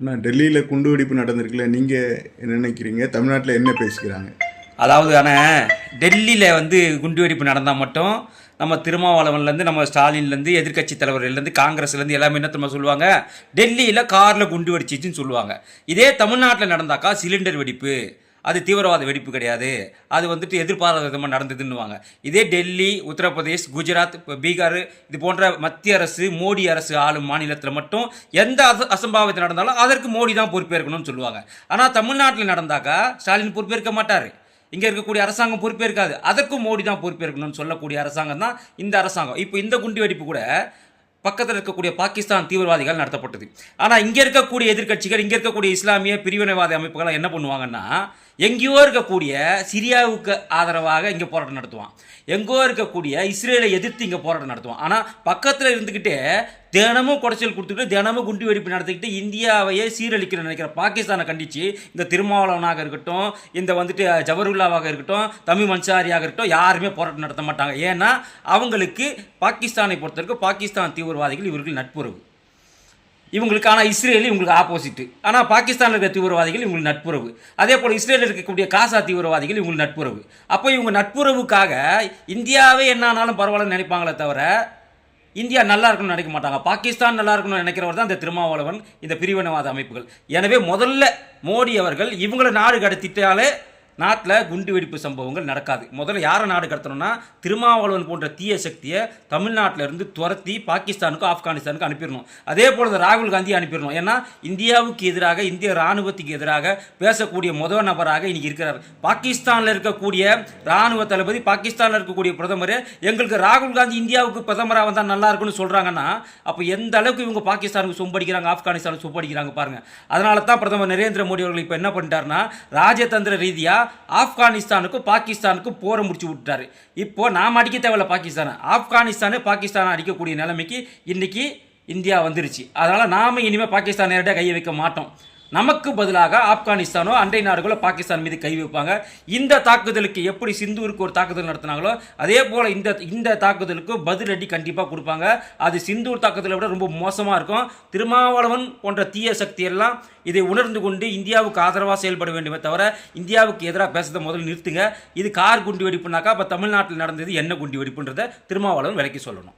அண்ணா டெல்லியில் குண்டு வெடிப்பு நடந்திருக்குல்ல நீங்கள் என்ன நினைக்கிறீங்க? தமிழ்நாட்டில் என்ன பேசிக்கிறாங்க? அதாவது ஆனால் டெல்லியில் வந்து குண்டுவெடிப்பு நடந்தால் மட்டும் நம்ம திருமாவளவன்லேருந்து நம்ம ஸ்டாலின்லேருந்து எதிர்க்கட்சி தலைவர்கள்லேருந்து காங்கிரஸ்லேருந்து எல்லாமே என்ன திரும்ப சொல்லுவாங்க? டெல்லியில் காரில் குண்டு வெடிச்சிச்சுன்னு சொல்லுவாங்க. இதே தமிழ்நாட்டில் நடந்தாக்கா சிலிண்டர் வெடிப்பு. அது தீவிரவாத வெடிப்பு கிடையாது. அது வந்துட்டு எதிர்பாராத விதமாக நடந்ததுன்னுவாங்க. இதே டெல்லி உத்தரப்பிரதேஷ் குஜராத் இப்போ பீகார் இது போன்ற மத்திய அரசு மோடி அரசு ஆளும் மாநிலத்தில் மட்டும் எந்த அச அசம்பாவிதம் நடந்தாலும் அதற்கு மோடி தான் பொறுப்பேற்கணும்னு சொல்லுவாங்க. ஆனால் தமிழ்நாட்டில் நடந்தாக்கா ஸ்டாலின் பொறுப்பேற்க மாட்டார். இங்கே இருக்கக்கூடிய அரசாங்கம் பொறுப்பேற்காது. அதற்கும் மோடி தான் பொறுப்பேற்கணும்னு சொல்லக்கூடிய அரசாங்கம் தான் இந்த அரசாங்கம். இப்போ இந்த குண்டு வெடிப்பு கூட பக்கத்தில் இருக்கக்கூடிய பாகிஸ்தான் தீவிரவாதிகள் நடத்தப்பட்டது. ஆனால் இங்கே இருக்கக்கூடிய எதிர்க்கட்சிகள் இங்கே இருக்கக்கூடிய இஸ்லாமிய பிரிவினைவாத அமைப்புகள் என்ன பண்ணுவாங்கன்னா எங்கேயோ இருக்கக்கூடிய சிரியாவுக்கு ஆதரவாக இங்கே போராட்டம் நடத்துவான். எங்கோ இருக்கக்கூடிய இஸ்ரேலை எதிர்த்து இங்கே போராட்டம் நடத்துவான். ஆனால் பக்கத்தில் இருந்துக்கிட்டே தினமும் குடைச்சல் கொடுத்துக்கிட்டு தினமும் குண்டு வெடிப்பு நடத்திக்கிட்டு இந்தியாவையே சீரழிக்கிற நினைக்கிற பாகிஸ்தானை கண்டித்து இந்த திருமாவளவனாக இருக்கட்டும் இந்த வந்துட்டு ஜவஹர்லாவாக இருக்கட்டும் தமிழ் மன்சாரியாக இருக்கட்டும் யாருமே போராட்டம் நடத்த மாட்டாங்க. ஏன்னா அவங்களுக்கு பாகிஸ்தானை பொறுத்தவரைக்கும் பாகிஸ்தான் தீவிரவாதிகள் இவர்கள் நட்புறவு. இவங்களுக்கு ஆனால் இஸ்ரேல் இவங்களுக்கு ஆப்போசிட் ஆனால் பாகிஸ்தானில் இருக்கிற தீவிரவாதிகள் இவங்களுக்கு நட்புறவு. அதே போல் இஸ்ரேலில் இருக்கக்கூடிய காசா தீவிரவாதிகள் இவங்களுக்கு நட்புறவு. அப்போ இவங்க நட்புறவுக்காக இந்தியாவே என்னானாலும் பரவாயில்லன்னு நினைப்பாங்களே தவிர இந்தியா நல்லா இருக்கணும்னு நினைக்க மாட்டாங்க. பாகிஸ்தான் நல்லா இருக்கணும்னு நினைக்கிறவர் தான் இந்த திருமாவளவன் இந்த பிரிவினவாத அமைப்புகள். எனவே முதல்ல மோடி அவர்கள் இவங்களை நாடு கடத்திட்டாலே நாட்டில் குண்டு வெடிப்பு சம்பவங்கள் நடக்காது. முதல்ல யாரை நாடு கடத்தணும்னா திருமாவளவன் போன்ற தீய சக்தியை தமிழ்நாட்டில் இருந்து துரத்தி பாகிஸ்தானுக்கும் ஆப்கானிஸ்தானுக்கும் அனுப்பிடணும். அதே போல் ராகுல் காந்தி அனுப்பிடணும். ஏன்னா இந்தியாவுக்கு எதிராக இந்திய இராணுவத்துக்கு எதிராக பேசக்கூடிய முதல் நபராக இன்னைக்கு இருக்கிறார். பாகிஸ்தானில் இருக்கக்கூடிய இராணுவ தளபதி பாகிஸ்தானில் இருக்கக்கூடிய பிரதமர் எங்களுக்கு ராகுல் காந்தி இந்தியாவுக்கு பிரதமராக வந்தால் நல்லா இருக்கும்னு சொல்கிறாங்கன்னா அப்போ எந்த அளவுக்கு இவங்க பாகிஸ்தானுக்கு சொம்படிக்கிறாங்க ஆப்கானிஸ்தானுக்கு சொம்படிக்கிறாங்க பாருங்கள் அதனால தான் பிரதமர் நரேந்திர மோடி அவர்கள் இப்போ என்ன பண்ணிட்டாருன்னா ராஜதந்திர ரீதியாக ஆப்கானிஸ்தானுக்கும் பாகிஸ்தானுக்கும் போரை முடிச்சு விட்டுட்டாரு. இப்போ நாம் அடிக்க தேவையில்ல பாகிஸ்தானை. ஆப்கானிஸ்தானு பாகிஸ்தானை அடிக்கக்கூடிய நிலைமைக்கு இன்னைக்கு இந்தியா வந்துருச்சு. அதனால் நாம் இனிமேல் பாகிஸ்தான் நேரடியாக கையை வைக்க மாட்டோம். நமக்கு பதிலாக ஆப்கானிஸ்தானோ அண்டை நாடுகளோ பாகிஸ்தான் மீது கை வைப்பாங்க. இந்த தாக்குதலுக்கு எப்படி சிந்தூருக்கு ஒரு தாக்குதல் நடத்தினாங்களோ அதே போல் இந்த இந்த தாக்குதலுக்கு பதிலடி கண்டிப்பாக கொடுப்பாங்க. அது சிந்தூர் தாக்குதலை விட ரொம்ப மோசமாக இருக்கும். திருமாவளவன் போன்ற தீய சக்தி எல்லாம் இதை உணர்ந்து கொண்டு இந்தியாவுக்கு ஆதரவாக செயல்பட வேண்டுமே தவிர இந்தியாவுக்கு எதிராக பேசுறதை முதல்ல நிறுத்துங்க. இது கார் குண்டு வெடிப்புனாக்கா அப்போ தமிழ்நாட்டில் நடந்தது என்ன குண்டு வெடிப்புன்றதை திருமாவளவன் விலைக்கு சொல்லணும்.